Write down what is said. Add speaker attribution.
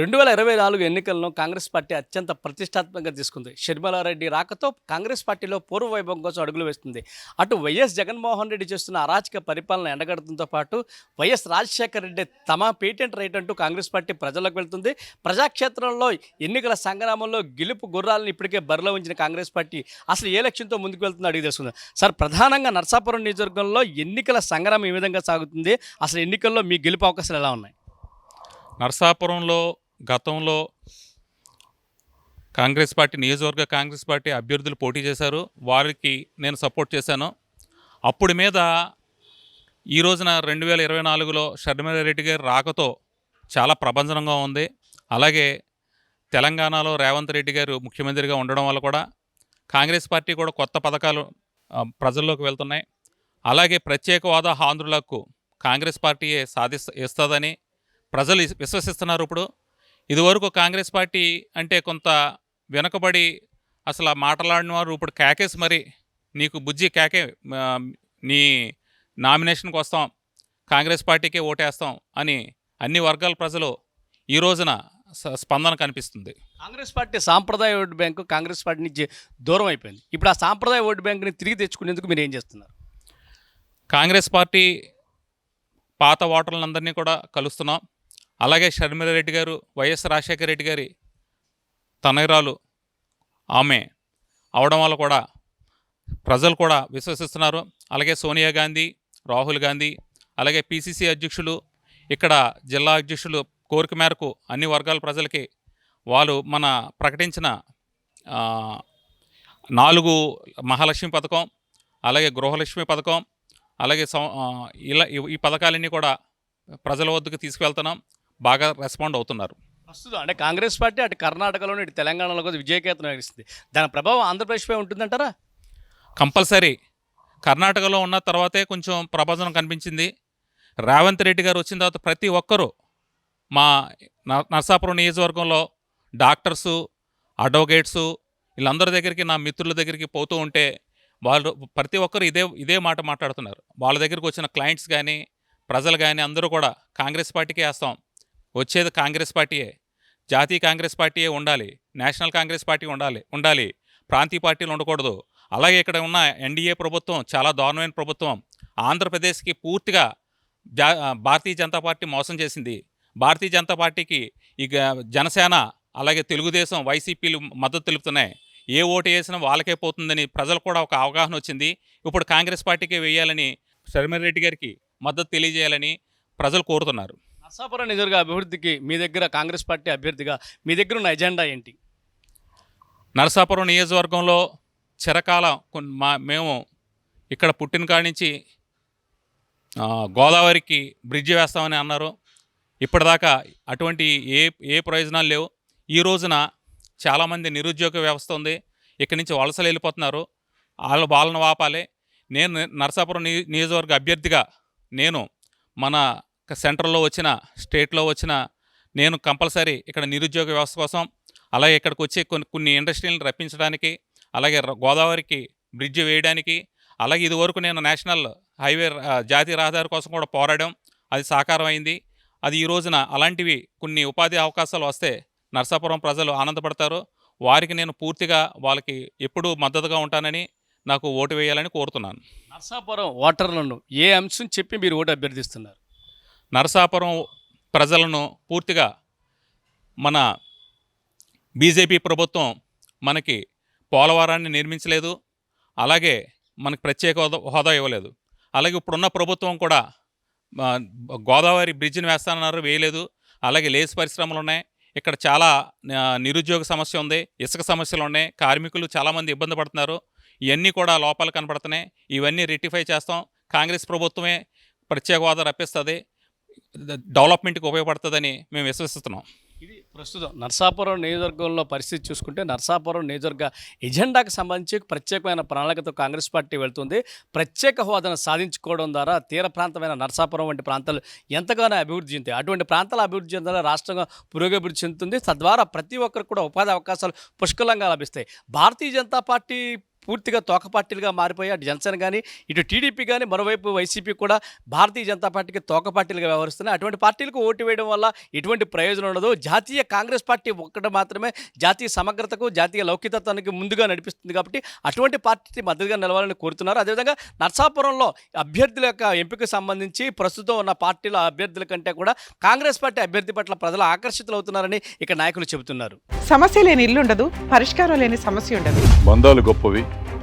Speaker 1: రెండు వేల ఇరవై నాలుగు ఎన్నికలను కాంగ్రెస్ పార్టీ అత్యంత ప్రతిష్టాత్మకంగా తీసుకుంది. షర్మిలారెడ్డి రాకతో కాంగ్రెస్ పార్టీలో పూర్వ వైభవం కోసం అడుగులు వేస్తుంది. అటు వైఎస్ జగన్మోహన్ రెడ్డి చేస్తున్న అరాచక పరిపాలన ఎండగడటంతో పాటు వైఎస్ రాజశేఖర రెడ్డి తమ పేటెంట్ రైట్ అంటూ కాంగ్రెస్ పార్టీ ప్రజలకు వెళ్తుంది. ప్రజాక్షేత్రంలో ఎన్నికల సంగ్రామంలో గెలుపు గుర్రాలను ఇప్పటికే బరిలో ఉంచిన కాంగ్రెస్ పార్టీ అసలు ఏ లక్ష్యంతో ముందుకు వెళ్తుందో అడిగి తెలుసుకుందాం. సార్ ప్రధానంగా నర్సాపురం నియోజకవర్గంలో ఎన్నికల సంగ్రామం ఏ విధంగా సాగుతుంది. అసలు ఎన్నికల్లో మీ గెలుపు అవకాశాలు ఎలా ఉన్నాయి?
Speaker 2: నరసాపురంలో గతంలో కాంగ్రెస్ పార్టీ నియోజకవర్గ కాంగ్రెస్ పార్టీ అభ్యర్థులు పోటీ చేశారు. వారికి నేను సపోర్ట్ చేశాను. అప్పుడు మీద ఈ రోజున రెండు వేల ఇరవై నాలుగులో రెడ్డి గారి రాకతో చాలా ప్రభంజనంగా ఉంది. అలాగే తెలంగాణలో రేవంత్ రెడ్డి గారు ముఖ్యమంత్రిగా ఉండడం వల్ల కూడా కాంగ్రెస్ పార్టీ కూడా కొత్త పథకాలు ప్రజల్లోకి వెళ్తున్నాయి. అలాగే ప్రత్యేక హోదా ఆంధ్రులకు కాంగ్రెస్ పార్టీయే సాధిస్త ఇస్తుందని ప్రజలు విశ్వసిస్తున్నారు ఇప్పుడు. ఇదివరకు కాంగ్రెస్ పార్టీ అంటే కొంత వెనుకబడి అసలు ఆ మాట్లాడిన వారు ఇప్పుడు కేకేసి మరి నీకు బుజ్జి కేకే నీ నామినేషన్కి వస్తాం కాంగ్రెస్ పార్టీకే ఓటేస్తాం అని అన్ని వర్గాల ప్రజలు ఈ రోజున స్పందన కనిపిస్తుంది.
Speaker 1: కాంగ్రెస్ పార్టీ సాంప్రదాయ ఓటు బ్యాంకు కాంగ్రెస్ పార్టీ నుంచి దూరం అయిపోయింది. ఇప్పుడు ఆ సాంప్రదాయ ఓటు బ్యాంకుని తిరిగి తెచ్చుకునేందుకు మీరు ఏం చేస్తున్నారు?
Speaker 2: కాంగ్రెస్ పార్టీ పాత ఓటర్లందరినీ కూడా కలుస్తున్నాం. అలాగే షర్మిలారెడ్డి గారు వైఎస్ రాజశేఖర రెడ్డి గారి తనయురాలు ఆమె అవడం వల్ల కూడా ప్రజలు కూడా విశ్వసిస్తున్నారు. అలాగే సోనియా గాంధీ రాహుల్ గాంధీ అలాగే పిసిసి అధ్యక్షులు ఇక్కడ జిల్లా అధ్యక్షులు కోరిక మేరకు అన్ని వర్గాల ప్రజలకి వాళ్ళు మన ప్రకటించిన నాలుగు మహాలక్ష్మి పథకం అలాగే గృహలక్ష్మి పథకం అలాగే ఇలా ఈ- ఈ పథకాలన్నీ కూడా ప్రజల వద్దకు తీసుకువెళ్తున్నాం. బాగా రెస్పాండ్ అవుతున్నారు.
Speaker 1: ప్రస్తుతం అంటే కాంగ్రెస్ పార్టీ అటు కర్ణాటకలోని ఇటు తెలంగాణలో కూడా విజయకేతనం ఎగిస్తుంది దాని ప్రభావం ఆంధ్రప్రదేశ్పై ఉంటుందంటారా?
Speaker 2: కంపల్సరీ. కర్ణాటకలో ఉన్న తర్వాతే కొంచెం ప్రభంజనం కనిపించింది. రేవంత్ రెడ్డి గారు వచ్చిన తర్వాత ప్రతి ఒక్కరూ మా నరసాపురం నియోజకవర్గంలో డాక్టర్సు అడ్వకేట్సు వీళ్ళందరి దగ్గరికి నా మిత్రుల దగ్గరికి పోతూ ఉంటే వాళ్ళు ప్రతి ఒక్కరు ఇదే ఇదే మాట మాట్లాడుతున్నారు. వాళ్ళ దగ్గరికి వచ్చిన క్లయింట్స్ కానీ ప్రజలు కానీ అందరూ కూడా కాంగ్రెస్ పార్టీకే వేస్తాం. వచ్చేది కాంగ్రెస్ పార్టీయే. జాతీయ కాంగ్రెస్ పార్టీయే ఉండాలి. నేషనల్ కాంగ్రెస్ పార్టీ ఉండాలి. ఉండాలి. ప్రాంతీయ పార్టీలు ఉండకూడదు. అలాగే ఇక్కడ ఉన్న ఎన్డీఏ ప్రభుత్వం చాలా దారుణమైన ప్రభుత్వం. ఆంధ్రప్రదేశ్కి పూర్తిగా జా భారతీయ జనతా పార్టీ మోసం చేసింది. భారతీయ జనతా పార్టీకి ఇక జనసేన అలాగే తెలుగుదేశం వైసీపీలు మద్దతు తెలుపుతున్నాయి. ఏ ఓటు వేసినా వాళ్ళకే పోతుందని ప్రజలు కూడా ఒక అవగాహన వచ్చింది. ఇప్పుడు కాంగ్రెస్ పార్టీకే వేయాలని రెడ్డి గారికి మద్దతు తెలియజేయాలని ప్రజలు కోరుతున్నారు.
Speaker 1: అసాపురం నిజంగా అభివృద్ధికి మీ దగ్గర కాంగ్రెస్ పార్టీ అభ్యర్థిగా మీ దగ్గర ఉన్న ఎజెండా ఏంటి?
Speaker 2: నరసాపురం నియోజకవర్గంలో చిరకాల మా మేము ఇక్కడ పుట్టిన కాడి నుంచి గోదావరికి బ్రిడ్జి వేస్తామని అన్నారు. ఇప్పటిదాకా అటువంటి ఏ ఏ ప్రయోజనాలు లేవు. ఈ రోజున చాలామంది నిరుద్యోగ వ్యవస్థ ఉంది. ఇక్కడి నుంచి వలసలు వెళ్ళిపోతున్నారు. వాళ్ళ వాళ్ళని వాపాలి. నేను నరసాపురం నియోజకవర్గ అభ్యర్థిగా నేను మన సెంట్రల్లో వచ్చిన స్టేట్లో వచ్చిన నేను కంపల్సరీ ఇక్కడ నిరుద్యోగ వ్యవస్థ కోసం అలాగే ఇక్కడికి వచ్చే కొన్ని కొన్ని ఇండస్ట్రీలను రప్పించడానికి అలాగే గోదావరికి బ్రిడ్జ్ వేయడానికి అలాగే ఇదివరకు నేను నేషనల్ హైవే జాతీయ రహదారి కోసం కూడా పోరాడాం. అది సాకారం అయింది అది ఈ రోజున అలాంటివి కొన్ని ఉపాధి అవకాశాలు వస్తే నర్సాపురం ప్రజలు ఆనందపడతారు. వారికి నేను పూర్తిగా వాళ్ళకి ఎప్పుడూ మద్దతుగా ఉంటానని నాకు ఓటు వేయాలని కోరుతున్నాను.
Speaker 1: నర్సాపురం ఓటర్లను ఏ అంశం చెప్పి మీరు ఓటు అభ్యర్థిస్తున్నారు?
Speaker 2: నరసాపురం ప్రజలను పూర్తిగా మన బీజేపీ ప్రభుత్వం మనకి పోలవరాన్ని నిర్మించలేదు అలాగే మనకి ప్రత్యేక హోదా హోదా ఇవ్వలేదు. అలాగే ఇప్పుడున్న ప్రభుత్వం కూడా గోదావరి బ్రిడ్జిని వేస్తానన్నారు వేయలేదు. అలాగే లేస్ పరిశ్రమలు ఉన్నాయి. ఇక్కడ చాలా నిరుద్యోగ సమస్య ఉంది ఇసుక సమస్యలు ఉన్నాయి కార్మికులు చాలామంది ఇబ్బంది పడుతున్నారు. ఇవన్నీ కూడా లోపాలు కనపడుతున్నాయి. ఇవన్నీ రెక్టిఫై చేస్తాం. కాంగ్రెస్ ప్రభుత్వమే ప్రత్యేక హోదా రప్పిస్తుంది. డెవలప్మెంట్కి ఉపయోగపడుతుందని మేము విశ్వసిస్తున్నాం.
Speaker 1: ఇది ప్రస్తుతం నర్సాపురం నియోజకవర్గంలో పరిస్థితి చూసుకుంటే నర్సాపురం నియోజకవర్గ ఎజెండాకు సంబంధించి ప్రత్యేకమైన ప్రణాళికతో కాంగ్రెస్ పార్టీ వెళ్తుంది. ప్రత్యేక హోదాను సాధించుకోవడం ద్వారా తీర ప్రాంతమైన నర్సాపురం వంటి ప్రాంతాలు ఎంతగానో అభివృద్ధి చెందుతాయి. అటువంటి ప్రాంతాల అభివృద్ధి చెందాల రాష్ట్రంగా పురోగభివృద్ధి చెందుతుంది. తద్వారా ప్రతి ఒక్కరికి కూడా ఉపాధి అవకాశాలు పుష్కలంగా లభిస్తాయి. భారతీయ జనతా పార్టీ పూర్తిగా తోక పార్టీలుగా మారిపోయి అటు జనసేన కానీ ఇటు టీడీపీ కానీ మరోవైపు వైసీపీ కూడా భారతీయ జనతా పార్టీకి తోక పార్టీలుగా వ్యవహరిస్తున్నాయి. అటువంటి పార్టీలకు ఓటు వేయడం వల్ల ఎటువంటి ప్రయోజనం ఉండదు. జాతీయ కాంగ్రెస్ పార్టీ ఒక్కటి మాత్రమే జాతీయ సమగ్రతకు జాతీయ లౌకికత్వానికి ముందుగా నడిపిస్తుంది కాబట్టి అటువంటి పార్టీ మద్దతుగా నిలవాలని కోరుతున్నారు. అదేవిధంగా నర్సాపురంలో అభ్యర్థుల యొక్క ఎంపికకు సంబంధించి ప్రస్తుతం ఉన్న పార్టీల అభ్యర్థుల కంటే కూడా కాంగ్రెస్ పార్టీ అభ్యర్థి పట్ల ప్రజలు ఆకర్షితులవుతున్నారని ఇక్కడ నాయకులు చెబుతున్నారు.
Speaker 3: సమస్య లేని ఇల్లు ఉండదు పరిష్కారం లేని సమస్య ఉండదు.
Speaker 4: బంధాలు గొప్పవి.